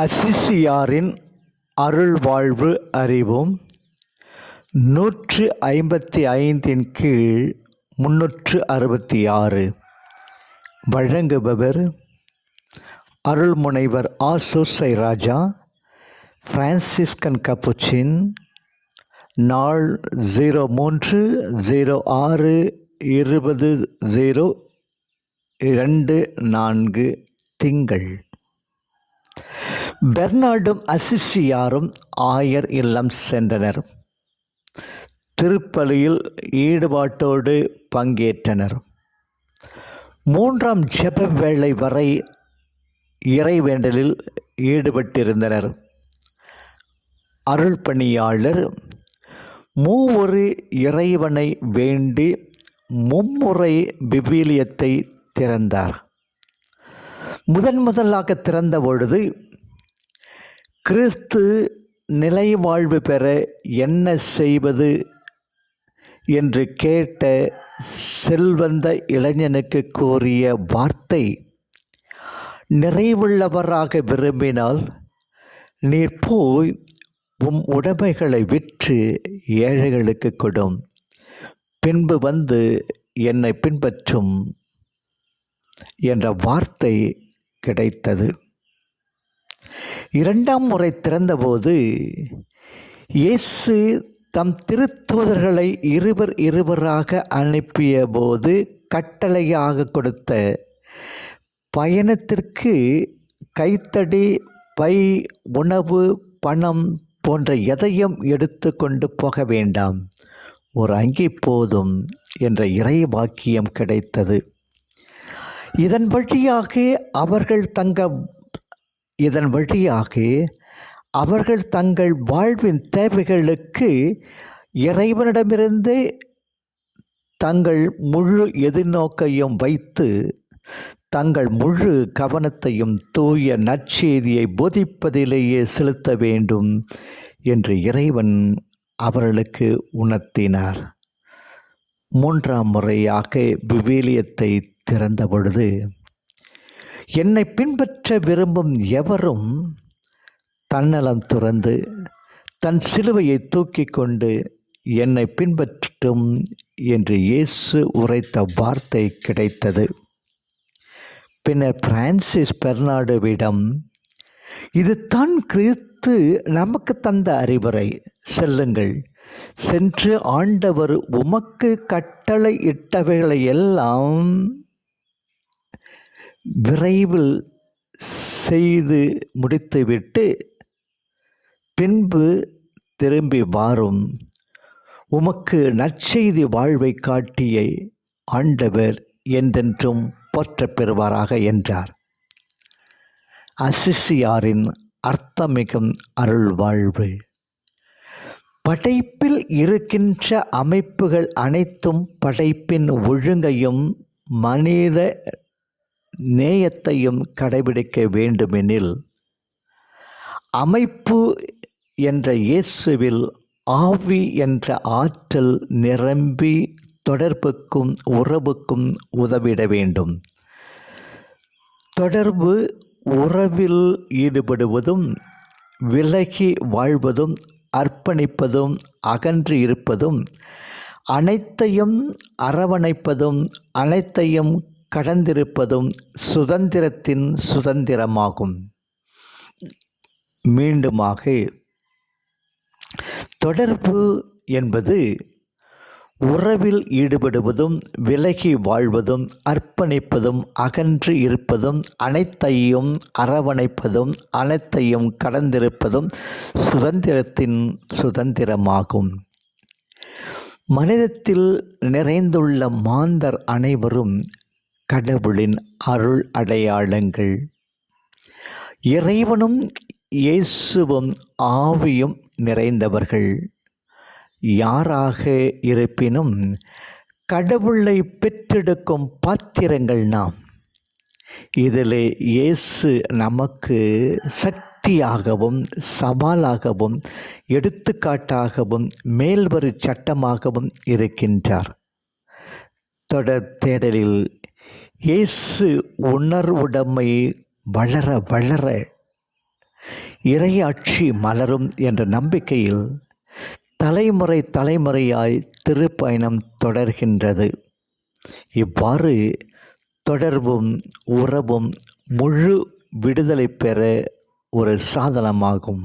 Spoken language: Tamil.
அசிசியாரின் அருள்வாழ்வு அறிவும் நூற்று ஐம்பத்தி ஐந்தின் கீழ் முன்னூற்று அறுபத்தி ஆறு. வழங்குபவர் அருள்முனைவர் ஆசூசை ராஜா பிரான்சிஸ்கன் கப்புச்சின் நாள் ஜீரோ மூன்று ஜீரோ ஆறு இருபது ஜீரோ இரண்டு நான்கு திங்கள். பெர்னார்டும் அசிஷியாரும் ஆயர் இல்லம் சென்றனர். திருப்பலியில் ஈடுபாட்டோடு பங்கேற்றனர். மூன்றாம் ஜெப வேளை வரை இறைவேண்டலில் ஈடுபட்டிருந்தனர். அருள் பணியாளர் மூவொரு இறைவனை வேண்டி மும்முறை விவிலியத்தை திறந்தார். முதன் முதலாக திறந்த பொழுது கிறிஸ்து நிலை வாழ்வு பெற என்ன செய்வது என்று கேட்ட செல்வந்த இளைஞனுக்கு கூறிய வார்த்தை நிறைவுள்ளவராக விரும்பினால் நீர் போய் உம் உடைமைகளை விற்று ஏழைகளுக்கு கொடும். பின்பு வந்து என்னை பின்பற்றும் என்ற வார்த்தை கிடைத்தது. இரண்டாம் முறை திறந்தபோது இயேசு தம் திருத்தூதர்களை இருவர் இருவராக அனுப்பிய போது கட்டளையாக கொடுத்த பயணத்திற்கு கைத்தடி பை உணவு பணம் போன்ற எதையும் எடுத்து கொண்டு போக வேண்டாம். ஒரு அங்கி போதும் என்ற இறை வாக்கியம் கிடைத்தது. இதன் வழியாக அவர்கள் தங்கள் இதன் வழியாக அவர்கள் தங்கள் வாழ்வின் தேவைகளுக்கு இறைவனிடமிருந்து தங்கள் முழு எதிர்நோக்கையும் வைத்து தங்கள் முழு கவனத்தையும் தூய நற்செய்தியை போதிப்பதிலேயே செலுத்த வேண்டும் என்று இறைவன் அவர்களுக்கு உணர்த்தினார். மூன்றாம் முறையாக விவேலியத்தை திறந்த பொழுது என்னை பின்பற்ற விரும்பும் எவரும் தன்னலம் துறந்து தன் சிலுவையை தூக்கி கொண்டு என்னை பின்பற்றும் என்று இயேசு உரைத்த வார்த்தை கிடைத்தது. பின்னர் பிரான்சிஸ் பெர்னாடுவிடம் இது தான் கிறிஸ்து நமக்கு தந்த அறிவுரை. செல்லுங்கள். சென்று ஆண்டவர் உமக்கு கட்டளை இட்டவைகளை எல்லாம் விரைவில் செய்து முடித்துவிட்டு பின்பு திரும்பி வாரும். உமக்கு நற்செய்தி வாழ்வை காட்டிய ஆண்டவர் என்றென்றும் போற்றப் பெறுவாராக என்றார். அசிசியாரின் அர்த்தமிகும் அருள் வாழ்வு படைப்பில் இருக்கின்ற அமைப்புகள் அனைத்தும் படைப்பின் ஒழுங்கையும் மனித நேயத்தையும் கடைபிடிக்க வேண்டுமெனில் அமைப்பு என்ற இயேசுவில் ஆவி என்ற ஆற்றல் நிரம்பி தொடர்புக்கும் உறவுக்கும் உதவிட வேண்டும். தொடர்பு உறவில் ஈடுபடுவதும் விலகி வாழ்வதும் அர்ப்பணிப்பதும் அகன்று இருப்பதும் அனைத்தையும் அரவணைப்பதும் அனைத்தையும் கடந்திருப்பதும் சுதந்திரத்தின் சுதந்திரமாகும். மீண்டுமாக தொடர்பு என்பது உறவில் ஈடுபடுவதும் விலகி வாழ்வதும் அர்ப்பணிப்பதும் அகன்று இருப்பதும் அனைத்தையும் அரவணைப்பதும் அனைத்தையும் கடந்திருப்பதும் சுதந்திரத்தின் சுதந்திரமாகும். மனிதத்தில் நிறைந்துள்ள மாந்தர் அனைவரும் கடவுளின் அருள் அடையாளங்கள். இறைவனும் இயேசுவும் ஆவியும் நிறைந்தவர்கள். யாராக இருப்பினும் கடவுளை பெற்றெடுக்கும் பாத்திரங்கள் நாம். இதில் இயேசு நமக்கு சக்தியாகவும் சவாலாகவும் எடுத்துக்காட்டாகவும் மேல்வரு சட்டமாகவும் இருக்கின்றார். தொடர் தேடலில் இயேசு உணர்வுடைமை வளர வளர இறையாட்சி மலரும் என்ற நம்பிக்கையில் தலைமுறை தலைமுறையாய் திருப்பயணம் தொடர்கின்றது. இவ்வாறு தொடர்பும் உறவும் முழு விடுதலை பெற ஒரு சாதனமாகும்.